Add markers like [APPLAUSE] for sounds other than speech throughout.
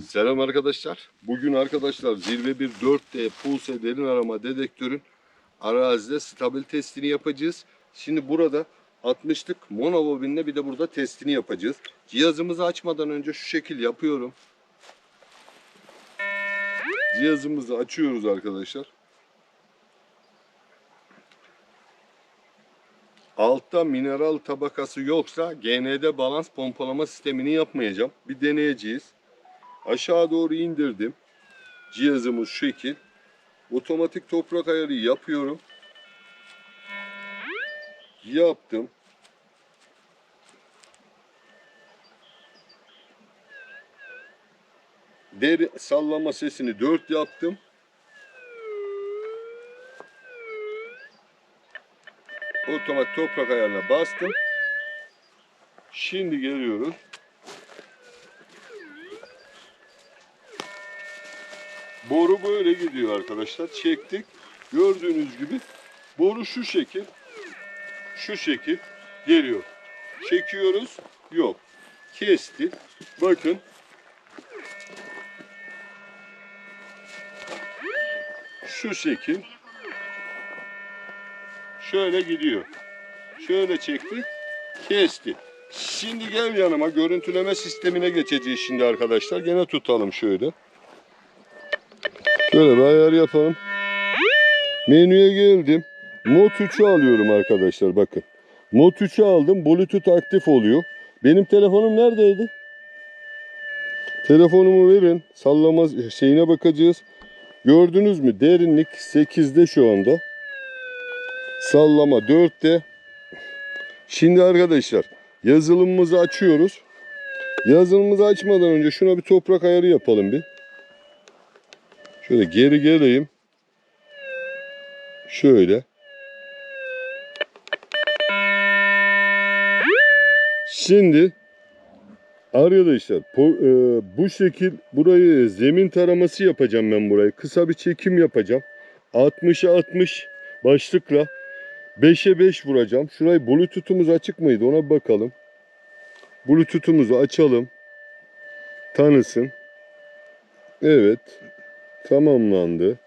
Selam arkadaşlar. Bugün arkadaşlar Zirve 1 4D Pulse derin arama dedektörün arazide stabil testini yapacağız. Şimdi burada 60'lık monobobinle bir de burada testini yapacağız. Cihazımızı açmadan önce şu şekil yapıyorum. Cihazımızı açıyoruz arkadaşlar. Altta mineral tabakası yoksa GND balans pompalama sistemini yapmayacağım. Bir deneyeceğiz. Aşağı doğru indirdim. Cihazımız şu şekil. Otomatik toprak ayarı yapıyorum. Yaptım. Deri sallama sesini 4 yaptım. Otomatik toprak ayarına bastım. Şimdi geliyoruz. Boru böyle gidiyor arkadaşlar. Çektik. Gördüğünüz gibi boru şu şekil. Şu şekil geliyor. Çekiyoruz. Yok. Kesti. Bakın. Şu şekil. Şöyle gidiyor. Şöyle çektik. Kesti. Şimdi gel yanıma görüntüleme sistemine geçeceğiz şimdi arkadaşlar. Gene tutalım şöyle. Şöyle bir ayar yapalım. Menüye geldim. Mod 3'ü alıyorum arkadaşlar bakın. Mod 3'ü aldım. Bluetooth aktif oluyor. Benim telefonum neredeydi? Telefonumu verin. Sallama şeyine bakacağız. Gördünüz mü? Derinlik 8'de şu anda. Sallama 4'te. Şimdi arkadaşlar yazılımımızı açıyoruz. Yazılımımızı açmadan önce şuna bir toprak ayarı yapalım bir. Şöyle geri geleyim. Şöyle. Şimdi arkadaşlar e, bu şekil burayı zemin taraması yapacağım ben burayı. Kısa bir çekim yapacağım. 60'a 60 başlıkla 5'e 5 vuracağım. Şurayı bluetooth'umuz açık mıydı ona bir bakalım. Bluetooth'umuzu açalım. Tanısın. Evet. Tamamlandı.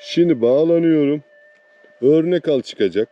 Şimdi bağlanıyorum. Örnek al çıkacak.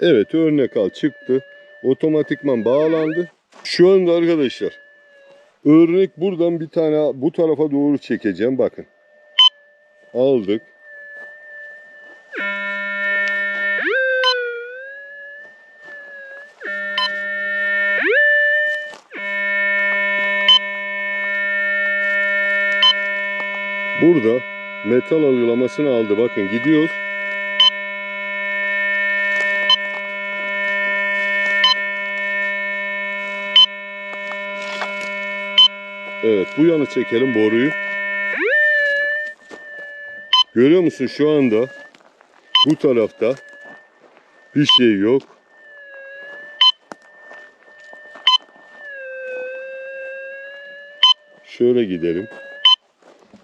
Evet örnek al çıktı. Otomatikman bağlandı. Şu anda arkadaşlar örnek buradan bir tane bu tarafa doğru çekeceğim. Bakın. Aldık. Burada metal algılamasını aldı. Bakın gidiyor. Evet bu yana çekelim boruyu. Görüyor musun şu anda bu tarafta bir şey yok. Şöyle gidelim.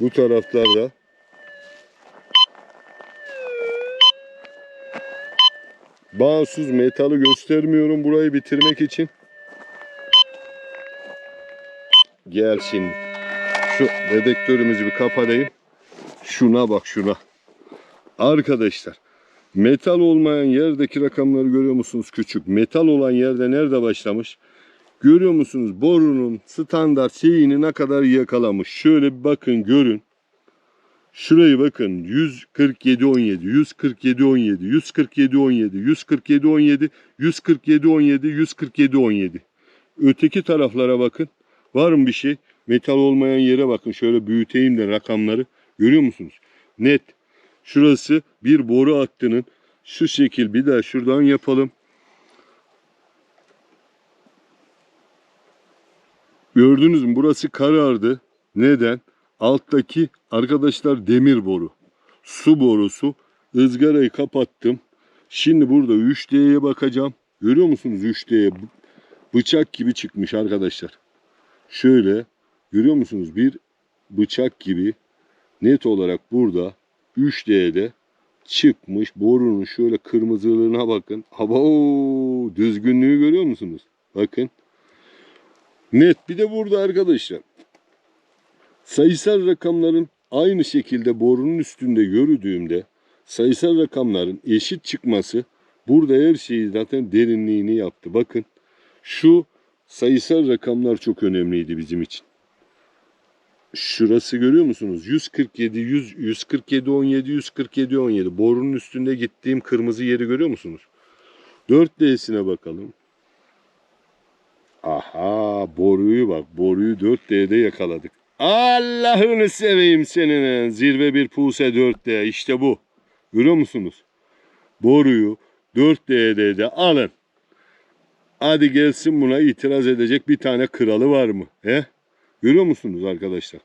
Bu taraflarda bağımsız metalı göstermiyorum burayı bitirmek için. Gel şimdi. Şu dedektörümüzü bir kapatayım. Şuna bak şuna. Arkadaşlar metal olmayan yerdeki rakamları görüyor musunuz küçük? Metal olan yerde nerede başlamış? Görüyor musunuz borunun standart şeyini ne kadar yakalamış. Şöyle bir bakın görün. Şurayı bakın 147 17 147 17 147 17 147 17 147 17 147 17 Öteki taraflara bakın. Var mı bir şey? Metal olmayan yere bakın. Şöyle büyüteyim de rakamları. Görüyor musunuz? Net. Şurası bir boru hattının şu şekil bir daha şuradan yapalım. Gördünüz mü? Burası karardı. Neden? Alttaki arkadaşlar demir boru. Su borusu. ızgarayı kapattım. Şimdi burada 3D'ye bakacağım. Görüyor musunuz 3D'ye? Bıçak gibi çıkmış arkadaşlar. Şöyle görüyor musunuz? Bir bıçak gibi net olarak burada 3D'de çıkmış. Borunun şöyle kırmızılığına bakın. Hava düzgünlüğü görüyor musunuz? Bakın. Net bir de burada arkadaşlar Sayısal rakamların aynı şekilde borunun üstünde yürüdüğümde sayısal rakamların eşit çıkması burada her şeyi zaten derinliğini yaptı. Bakın şu sayısal rakamlar çok önemliydi bizim için. Şurası görüyor musunuz? 147, 100, 147, 17, 147, 17. Borunun üstünde gittiğim kırmızı yeri görüyor musunuz? 4D'sine bakalım. Aha boruyu bak. Boruyu 4D'de yakaladık. Allah'ını seveyim senin. Zirve bir puse 4D. İşte bu. Görüyor musunuz? Boruyu 4D'de de alın. Hadi gelsin buna itiraz edecek bir tane kralı var mı? He? Görüyor musunuz arkadaşlar?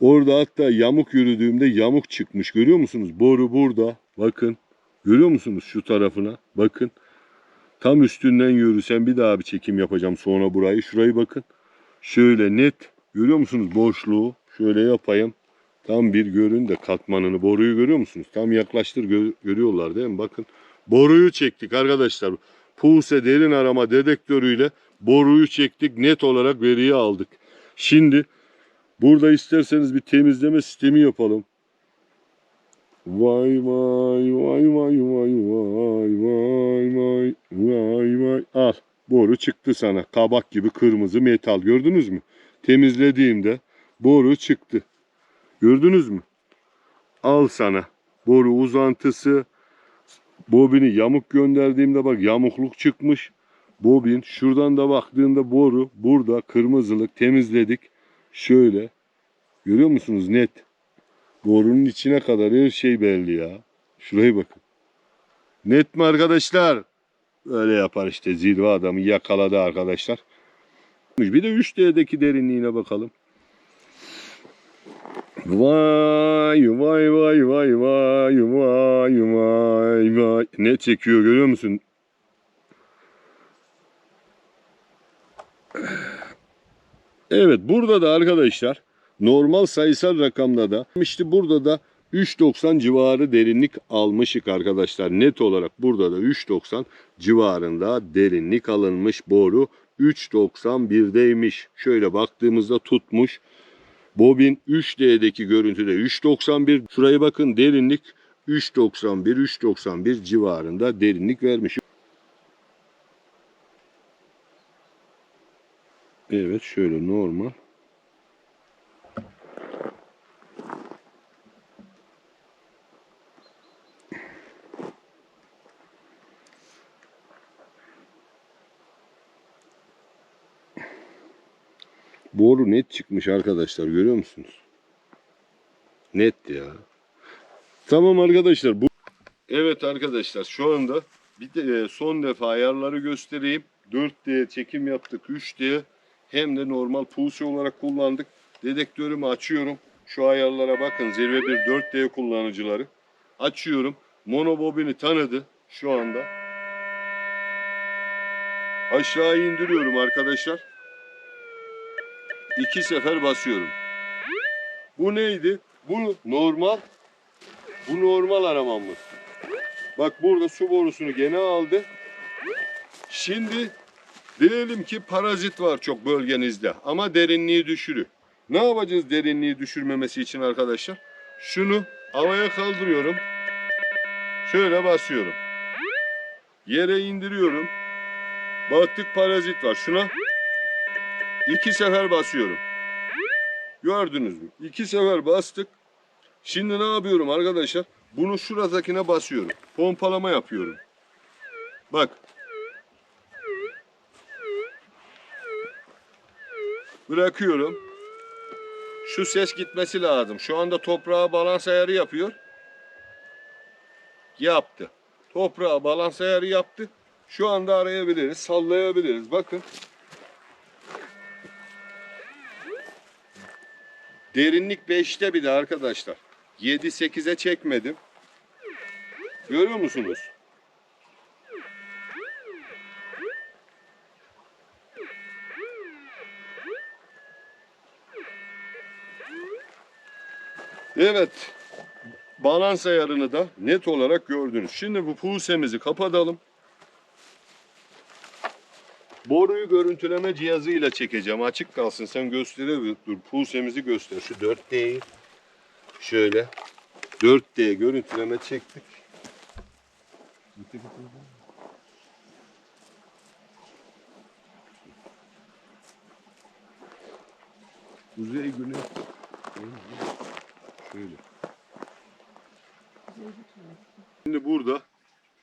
Orada hatta yamuk yürüdüğümde yamuk çıkmış. Görüyor musunuz? Boru burada. Bakın. Görüyor musunuz şu tarafına? Bakın. Tam üstünden yürüsem bir daha bir çekim yapacağım sonra burayı. Şurayı bakın. Şöyle net. Görüyor musunuz boşluğu? Şöyle yapayım. Tam bir görün de katmanını. Boruyu görüyor musunuz? Tam yaklaştır gö- görüyorlar değil mi? Bakın. Boruyu çektik arkadaşlar. Puse derin arama dedektörüyle boruyu çektik. Net olarak veriyi aldık. Şimdi burada isterseniz bir temizleme sistemi yapalım. Vay vay vay vay vay vay vay vay vay vay. Al boru çıktı sana. Kabak gibi kırmızı metal gördünüz mü? Temizlediğimde boru çıktı. Gördünüz mü? Al sana. Boru uzantısı. Bobini yamuk gönderdiğimde bak yamukluk çıkmış. Bobin şuradan da baktığında boru burada kırmızılık temizledik. Şöyle. Görüyor musunuz net? Borunun içine kadar her şey belli ya. Şuraya bakın. Net mi arkadaşlar? Öyle yapar işte zirve adamı yakaladı arkadaşlar. Bir de 3D'deki derinliğine bakalım. Vay vay vay vay vay vay vay vay. Ne çekiyor görüyor musun? Evet burada da arkadaşlar normal sayısal rakamda da işte burada da 3.90 civarı derinlik almışık arkadaşlar. Net olarak burada da 3.90 civarında derinlik alınmış boru 3.91'deymiş. Şöyle baktığımızda tutmuş. Bobin 3D'deki görüntüde 3.91. Şuraya bakın derinlik 3.91 3.91 civarında derinlik vermiş. Evet şöyle normal. Boru net çıkmış arkadaşlar görüyor musunuz? Net ya. Tamam arkadaşlar bu Evet arkadaşlar şu anda bir de e, son defa ayarları göstereyim. 4D çekim yaptık 3D hem de normal pulse olarak kullandık. Dedektörümü açıyorum. Şu ayarlara bakın zirve bir 4D kullanıcıları. Açıyorum. Monobobini tanıdı şu anda. Aşağı indiriyorum arkadaşlar. İki sefer basıyorum. Bu neydi? Bu normal. Bu normal aramamız. Bak burada su borusunu gene aldı. Şimdi diyelim ki parazit var çok bölgenizde ama derinliği düşürü. Ne yapacağız derinliği düşürmemesi için arkadaşlar? Şunu havaya kaldırıyorum. Şöyle basıyorum. Yere indiriyorum. Baktık parazit var. Şuna iki sefer basıyorum. Gördünüz mü? İki sefer bastık. Şimdi ne yapıyorum arkadaşlar? Bunu şuradakine basıyorum. Pompalama yapıyorum. Bak. Bırakıyorum. Şu ses gitmesi lazım. Şu anda toprağa balans ayarı yapıyor. Yaptı. Toprağa balans ayarı yaptı. Şu anda arayabiliriz, sallayabiliriz. Bakın. Derinlik 5'te bir de arkadaşlar. 7-8'e çekmedim. Görüyor musunuz? Evet. Balans ayarını da net olarak gördünüz. Şimdi bu pusemizi kapatalım. Boruyu görüntüleme cihazıyla çekeceğim. Açık kalsın. Sen gösterebilir. Dur pusemizi göster. Şu 4D'yi şöyle 4D görüntüleme çektik. Kuzey güney. Şöyle. Şimdi burada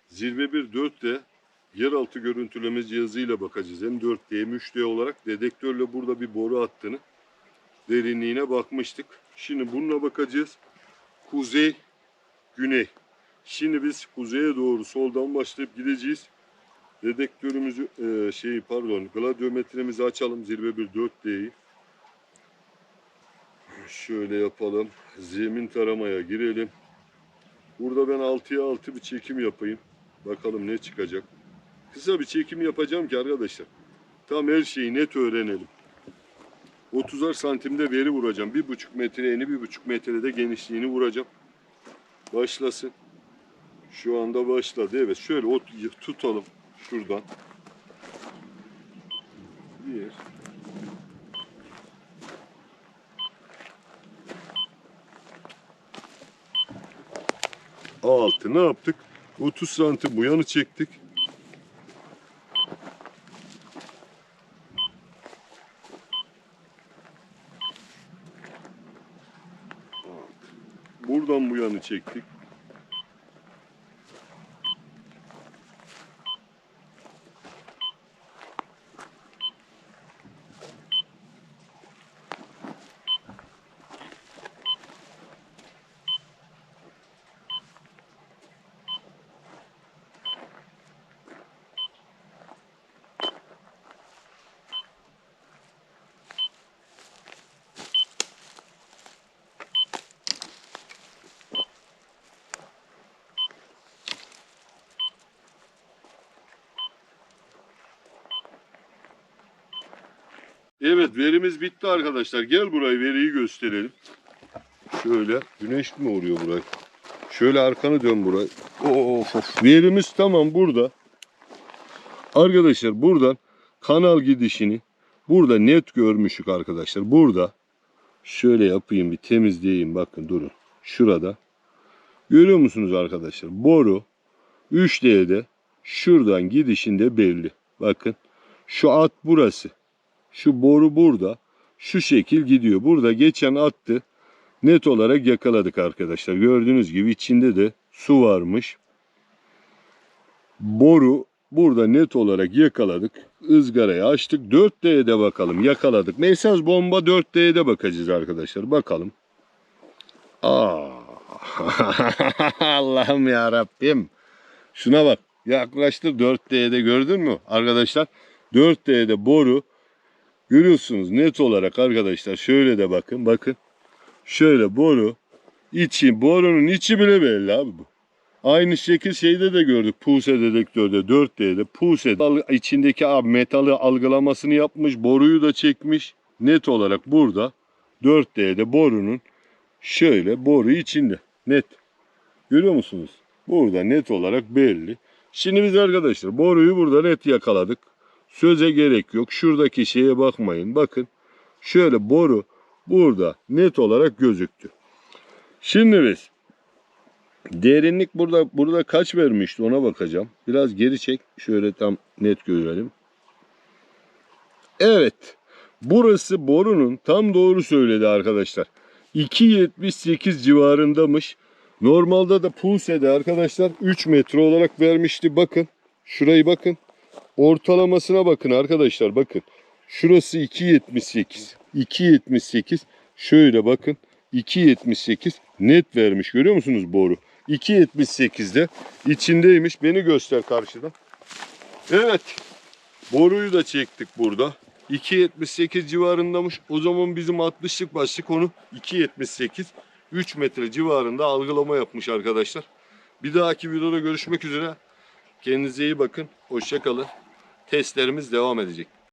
zirve bir 4D yeraltı görüntüleme cihazıyla bakacağız. Hem 4D hem 3D olarak dedektörle burada bir boru attığını derinliğine bakmıştık. Şimdi bununla bakacağız. Kuzey, güney. Şimdi biz kuzeye doğru soldan başlayıp gideceğiz. Dedektörümüzü e, şeyi pardon gladyometremizi açalım zirve bir 4D'yi. Şöyle yapalım. Zemin taramaya girelim. Burada ben 6'ya 6 bir çekim yapayım. Bakalım ne çıkacak. Kısa bir çekim yapacağım ki arkadaşlar. Tam her şeyi net öğrenelim. 30'ar santimde veri vuracağım. 1,5 metre eni 1,5 metrede genişliğini vuracağım. Başlasın. Şu anda başladı. Evet şöyle ot- tutalım şuradan. Bir. Altı ne yaptık? 30 santim bu yanı çektik. Buradan bu yanı çektik. Evet verimiz bitti arkadaşlar. Gel burayı veriyi gösterelim. Şöyle güneş mi vuruyor burayı? Şöyle arkanı dön burayı. Of, of. Verimiz tamam burada. Arkadaşlar buradan kanal gidişini burada net görmüşük arkadaşlar. Burada şöyle yapayım bir temizleyeyim bakın durun. Şurada. Görüyor musunuz arkadaşlar? Boru 3D'de şuradan gidişinde belli. Bakın şu at burası. Şu boru burada. Şu şekil gidiyor. Burada geçen attı. Net olarak yakaladık arkadaşlar. Gördüğünüz gibi içinde de su varmış. Boru burada net olarak yakaladık. Izgarayı açtık. 4D'ye de bakalım. Yakaladık. Mesaj bomba 4D'ye de bakacağız arkadaşlar. Bakalım. [LAUGHS] Allah'ım ya Rabbim. Şuna bak. Yaklaştır 4D'de gördün mü arkadaşlar? 4D'de boru Görüyorsunuz net olarak arkadaşlar şöyle de bakın bakın. Şöyle boru içi borunun içi bile belli abi bu. Aynı şekil şeyde de gördük puse dedektörde 4D'de puse içindeki abi metali algılamasını yapmış boruyu da çekmiş. Net olarak burada 4D'de borunun şöyle boru içinde net. Görüyor musunuz? Burada net olarak belli. Şimdi biz arkadaşlar boruyu burada net yakaladık. Söze gerek yok. Şuradaki şeye bakmayın. Bakın şöyle boru burada net olarak gözüktü. Şimdi biz derinlik burada burada kaç vermişti ona bakacağım. Biraz geri çek. Şöyle tam net görelim. Evet. Burası borunun tam doğru söyledi arkadaşlar. 2.78 civarındamış. Normalde de Pulse'de arkadaşlar 3 metre olarak vermişti. Bakın. Şurayı bakın. Ortalamasına bakın arkadaşlar bakın. Şurası 2.78. 2.78. Şöyle bakın. 2.78 net vermiş görüyor musunuz boru? 2.78'de içindeymiş. Beni göster karşıdan. Evet. Boruyu da çektik burada. 2.78 civarındamış. O zaman bizim 60'lık başlık onu 2.78 3 metre civarında algılama yapmış arkadaşlar. Bir dahaki videoda görüşmek üzere. Kendinize iyi bakın. Hoşça kalın. Testlerimiz devam edecek.